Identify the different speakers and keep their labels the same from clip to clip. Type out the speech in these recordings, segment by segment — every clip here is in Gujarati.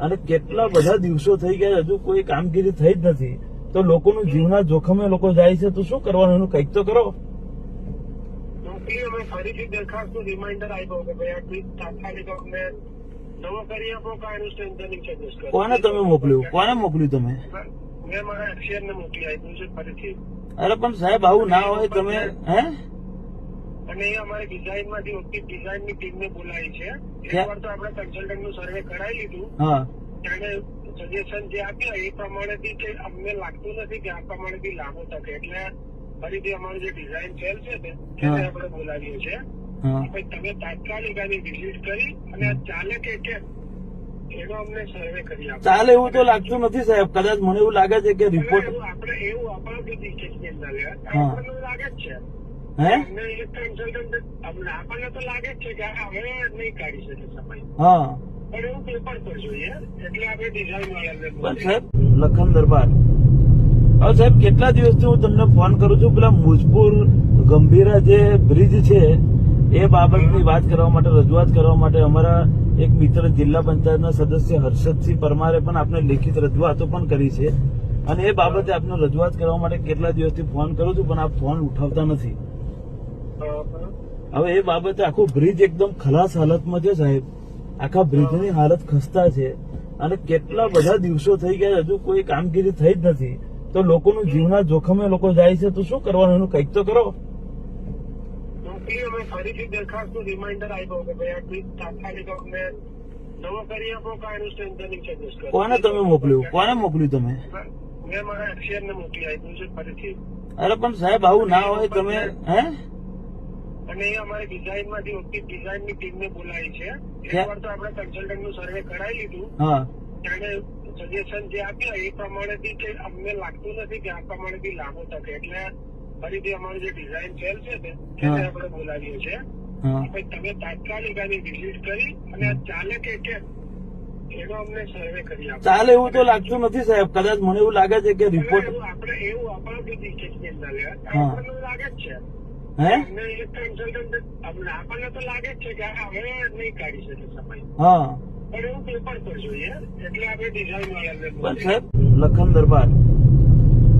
Speaker 1: અને કેટલા બધા દિવસો થઈ ગયા હજુ કોઈ કામગીરી થઈ જ નથી. તો લોકોનું જીવના જોખમે લોકો જાય છે તો શું કરવાનું? એનું કંઈક તો કરો.
Speaker 2: ફરીથી દરખાસ્તનું રિમાઇન્ડર આપ્યો કે ભાઈ આ ટ્વીટ તાત્કાલિક અમને નવો કરી આપો કે સ્ટ્રેન્થનિંગ ચાર્જીસ કરો.
Speaker 1: કોને તમે મોકલ્યું? કોને મોકલ્યું તમે?
Speaker 2: મેં મારા એક્સિયરને મોકલી આપ્યું છે ફરીથી.
Speaker 1: અરે પણ સાહેબ આવું ના હોય તમે હે?
Speaker 2: અને એ અમારી ડિઝાઇનમાંથી ઓછી ડિઝાઇનની ટીમ ને બોલાવી છે? એકવાર તો આપણે કન્સલ્ટન્ટનું સર્વે કરાવી લીધું. ત્યારે સજેશન જે આપ્યા એ પ્રમાણે થી કે અમને લાગતું નથી કે આ પ્રમાણે થી લાગુ થશે. એટલે ફરીથી અમારું જે ડિઝાઇન સેલ છે ને એને આપણે બોલાવીએ છીએ. તમે તાત્કાલિક આની વિઝિટ કરી અને ચાલે કે કેમ એનો અમને સર્વે કરી આપો.
Speaker 1: ચાલે એવું તો લાગતું નથી સાહેબ. કદાચ મને એવું લાગે છે કે રિપોર્ટ
Speaker 2: આપણે એવું આપણા લાગે જ છે. આપણને તો લાગે જ છે કે હવે નહીં કાઢી શકે સમય
Speaker 1: હા.
Speaker 2: પણ એવું પેપર પર જોઈએ એટલે આપણે ડિઝાઇન વાળાને
Speaker 1: સાહેબ. લખન દરબાર. હવે સાહેબ કેટલા દિવસથી હું તમને ફોન કરું છું? પેલા મુજપુર ગંભીરા જે બ્રિજ છે એ બાબતની વાત કરવા માટે રજૂઆત કરવા માટે અમારા એક મિત્ર જિલ્લા પંચાયતના સદસ્ય હર્ષદસિંહ પરમારે પણ આપણે લેખિત રજૂઆતો પણ કરી છે. અને એ બાબતે આપને રજૂઆત કરવા માટે કેટલા દિવસથી ફોન કરું છું પણ આપ ફોન ઉઠાવતા નથી. હવે એ બાબતે આખો બ્રિજ એકદમ ખલાસ હાલતમાં છે સાહેબ. આખા બ્રિજની હાલત ખસ્તા છે. અને કેટલા બધા દિવસો થઈ ગયા હજુ કોઈ કામગીરી થઈ જ નથી. તો લોકોનું જીવના જોખમે લોકો જાય છે તો શું કરવાનું? એનું કંઈક તો કરો.
Speaker 2: ફરીથી દરખાસ્તનું રિમાઇન્ડર આપ્યો કે ભાઈ આ ટ્વીટ તાત્કાલિક અમને નવો કરી આપો કે સ્ટ્રેન્થનિંગ ચાર્જીસ કરો
Speaker 1: કોને તમે મોકલ્યું? કોને મોકલ્યું તમે?
Speaker 2: મેં મારા એક્સિયરને મોકલી આપ્યું છે ફરીથી.
Speaker 1: અરે પણ સાહેબ આવું ના હોય તમે હે?
Speaker 2: અને અમારી ડિઝાઇનમાંથી ઓછી ડિઝાઇનની ટીમ ને બોલાવી છે. એકવાર તો આપણે કન્સલ્ટન્ટનું સર્વે કરાવી લીધું. એને સજેશન જે આપ્યા એ પ્રમાણે થી કે અમને લાગતું નથી કે આ પ્રમાણે થી લાગુ થશે. એટલે ફરીથી અમારું જે ડિઝાઇન સેલ છે ને એને આપણે બોલાવીએ છીએ. તમે તાત્કાલિક આની વિઝિટ કરી અને ચાલે કે આપો.
Speaker 1: ચાલે એવું તો લાગતું નથી સાહેબ. કદાચ મને એવું લાગે છે કે રિપોર્ટ
Speaker 2: એવું આપણે એવું આપણા આપણને લાગે જ છે. આપણને તો લાગે જ છે કે હવે નહીં કાઢી શકે સમય
Speaker 1: હા.
Speaker 2: પણ એવું પેપર પર જોઈએ એટલે આપણે ડિઝાઇન વાળાને
Speaker 1: પણ
Speaker 2: બોલીએ.
Speaker 1: સાહેબ લખન દરબાર.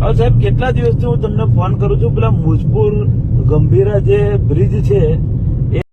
Speaker 1: હવે સાહેબ કેટલા દિવસથી હું તમને ફોન કરું છું? પેલા મુજપુર ગંભીરા જે બ્રિજ છે